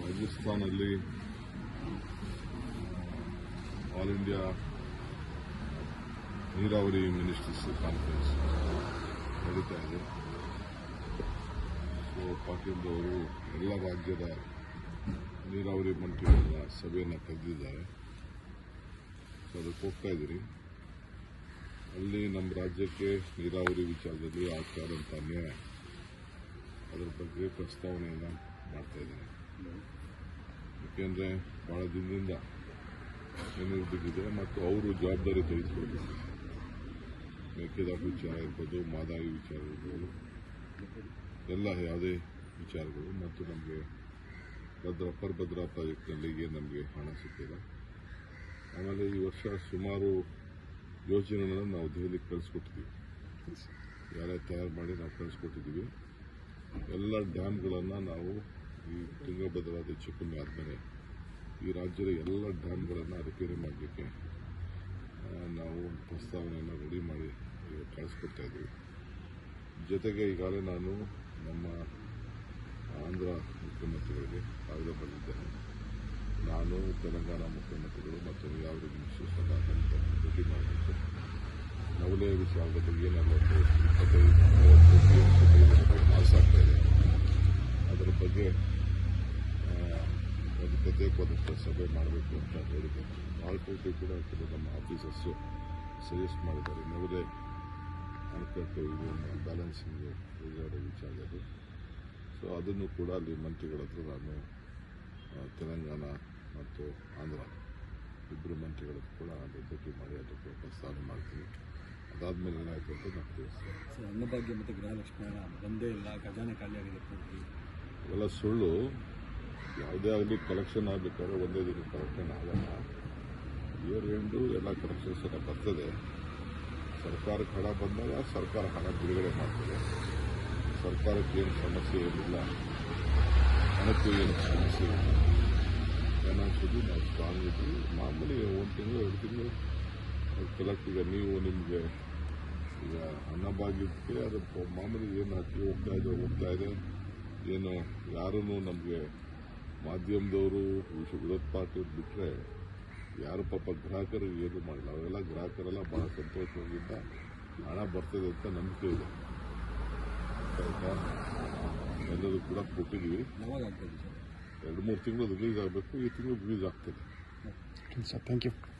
ರಾಜಸ್ಥಾನಲ್ಲಿ all India ನೀರಾವರಿ ministers conference ನಡೀತಾ ಇದೆ. ಸೊ ಪಾಟೀಲ್ ಅವರು ಎಲ್ಲ ರಾಜ್ಯದ ನೀರಾವರಿ ಮಂತ್ರಿಗಳ ಸಭೆಯನ್ನು ಕರೆದಿದ್ದಾರೆ. ಸೊ ಅದಕ್ಕೆ ಹೋಗ್ತಾ ಇದ್ದೀರಿ. ಅಲ್ಲಿ ನಮ್ಮ ರಾಜ್ಯಕ್ಕೆ ನೀರಾವರಿ ವಿಚಾರದಲ್ಲಿ ಆಗ್ತಾ ಇರೋಂಥ ಅನ್ಯಾಯ. ಅದರ ಬಗ್ಗೆ ಪ್ರಸ್ತಾವನೆಯನ್ನು ಮಾಡ್ತಾ ಇದ್ದೇನೆ. ಯಾಕೆಂದರೆ ಭಾಳ ದಿನದಿಂದ ಏನಿರ್ಬಿಟ್ಟಿದೆ ಮತ್ತು ಅವರು ಜವಾಬ್ದಾರಿ ತೆಗೆದುಕೊಳ್ಬೇಕು ಮೇಕೆದಾಟು ವಿಚಾರ ಇರ್ಬೋದು, ಮಾದಾಯಿ ವಿಚಾರ ಇರ್ಬೋದು, ಎಲ್ಲ ಯಾವುದೇ ವಿಚಾರಗಳು ಮತ್ತು ನಮಗೆ ಭದ್ರ ಅಪ್ಪರ್ ಭದ್ರಾ ಪ್ರಾಜೆಕ್ಟ್ನಲ್ಲಿ ಏನು ನಮಗೆ ಹಣ ಸಿಕ್ಕಿಲ್ಲ. ಆಮೇಲೆ ಈ ವರ್ಷ ಸುಮಾರು ಯೋಜನೆಗಳನ್ನು ನಾವು ದೆಹಲಿಗೆ ಕಳಿಸ್ಕೊಟ್ಟಿದ್ದೀವಿ. ಯಾರೇ ತಯಾರು ಮಾಡಿ ನಾವು ಕಳಿಸ್ಕೊಟ್ಟಿದ್ದೀವಿ. ಎಲ್ಲ ಡ್ಯಾಮ್ಗಳನ್ನು ನಾವು ಈ ತುಂಗಭದ್ರಾ ಹೆಚ್ಚು ಕಮ್ಮಿ ಆದಮೇಲೆ ಈ ರಾಜ್ಯದ ಎಲ್ಲ ಡ್ಯಾಮ್ಗಳನ್ನು ರಿಪೇರಿ ಮಾಡಲಿಕ್ಕೆ ನಾವು ಪ್ರಸ್ತಾವನೆಯನ್ನು ರೆಡಿ ಮಾಡಿ ಕಳಿಸ್ಕೊಡ್ತಾ ಇದ್ದೀವಿ ಜೊತೆಗೆ ಈಗಾಗಲೇ ನಾನು ನಮ್ಮ ಆಂಧ್ರ ಮುಖ್ಯಮಂತ್ರಿಗಳಿಗೆ ಕಾಗದ ಬರೆದಿದ್ದೇನೆ ನಾನು, ತೆಲಂಗಾಣ ಮುಖ್ಯಮಂತ್ರಿಗಳು ಮತ್ತು ಯಾವುದೇ ಮಿನಿಸ್ಟರ್ಸ್ ಎಲ್ಲ ಭೇಟಿ ಮಾಡಬೇಕು. ನವಲೇ ವಿಚಾರದ ಬಗ್ಗೆ ನಲವತ್ತು ಇಪ್ಪತ್ತೈದು ಮೂವತ್ತು ಪಾಸ್ ಆಗ್ತಾ ಇದೆ ಅದರ ಬಗ್ಗೆ ಒಂದು ಪ್ರತ್ಯೇಕವಾದಂಥ ಸಭೆ ಮಾಡಬೇಕು ಅಂತ ಹೇಳಿದ್ದೇನೆ ಆಲ್ಟರ್ನೇಟಿವ್ ಕೂಡ ಕೆಲವು ನಮ್ಮ ಆಫೀಸರ್ಸು ಸಜೆಸ್ಟ್ ಮಾಡಿದ್ದಾರೆ. ನವಲೆ ಅಣೆಕಟ್ಟು ಇದು ಬ್ಯಾಲೆನ್ಸಿಂಗ್ ರಿಸರ್ವ್ ವಿಚಾರದಲ್ಲಿ ಸೊ ಅದನ್ನು ಕೂಡ ಅಲ್ಲಿ ಮಂತ್ರಿಗಳ ಹತ್ರ ನಾನು ತೆಲಂಗಾಣ ಮತ್ತು ಆಂಧ್ರ ಇಬ್ಬರು ಮಂತ್ರಿಗಳ ಕೂಡ ಅಲ್ಲಿ ಭೇಟಿ ಮಾಡಿ ಅದಕ್ಕೆ ಪ್ರಸ್ತಾವನೆ ಮಾಡ್ತೀನಿ. ಅದಾದಮೇಲೆ ಏನಾಯಿತು ಅಂತ ನಾವು ಸರ್ ಅನ್ನಭಾಗ್ಯ ಮತ್ತು ಗೃಹಲಕ್ಷ್ಮಿ ಹಣ ಬಂದೇ ಇಲ್ಲ ಖಜಾನೆ ಖಾಲಿಯಾಗಿದೆ ಪೂರ್ತಿ ಇವೆಲ್ಲ ಸುಳ್ಳು. ಯಾವುದೇ ಆಗಲಿ ಕಲೆಕ್ಷನ್ ಆಗಬೇಕಾದ್ರೆ ಒಂದೇ ದಿನ ಕಲೆಕ್ಷನ್ ಆಗಲ್ಲ. ಇಯರ್ ಎಂಡು ಎಲ್ಲ ಕಲೆಕ್ಷನ್ಸ್ ಎಲ್ಲ ಬರ್ತದೆ. ಸರ್ಕಾರಕ್ಕೆ ಹಣ ಬಂದಾಗ ಸರ್ಕಾರ ಹಣ ಬಿಡುಗಡೆ ಮಾಡ್ತದೆ. ಸರ್ಕಾರಕ್ಕೆ ಏನು ಸಮಸ್ಯೆ ಇರಲಿಲ್ಲ ಹಣಕ್ಕೂ ಏನು ಸಮಸ್ಯೆ ಇರಲಿಲ್ಲ ಏನಾಗ್ತದೆ ನಾವು ಸ್ಟ್ರಾಂಗ್ ಇದ್ವಿ ಮಾಮೂಲಿ ಒಂದು ತಿಂಗಳು ಎರಡು ತಿಂಗಳು ಕಲೆಕ್ಟ್ ಈಗ ನೀವು ನಿಮಗೆ ಈಗ ಅನ್ನಭಾಗ್ಯಕ್ಕೆ ಅದು ಪ- ಮಾಮೂಲಿ ಏನು ಹಾಕಿ ಹೋಗ್ತಾ ಇದೆ ಹೋಗ್ತಾ ಇದೆ. ಏನು ಯಾರೂ ನಮಗೆ ಮಾಧ್ಯಮದವರು ವಿಶ್ವ ವಿರೋಧ ಪಾರ್ಟಿ ಬಿಟ್ಟರೆ ಯಾರು ಪಾಪ ಗ್ರಾಹಕರು ಏನು ಮಾಡಿಲ್ಲ. ಅವರೆಲ್ಲ ಗ್ರಾಹಕರೆಲ್ಲ ಭಾಳ ಸಂತೋಷವಾಗಿದ್ದ ಹಣ ಬರ್ತದೆ ಅಂತ ನಂಬಿಕೆ ಇದೆ. ಆಯ್ತಾ? ಎಲ್ಲರೂ ಕೂಡ ಕೊಟ್ಟಿದ್ದೀವಿ. ಎರಡು ಮೂರು ತಿಂಗಳು ರಿಲೀಸ್ ಆಗಬೇಕು ಈ ತಿಂಗಳು ರಿಲೀಸ್ ಆಗ್ತದೆ. Sir thank you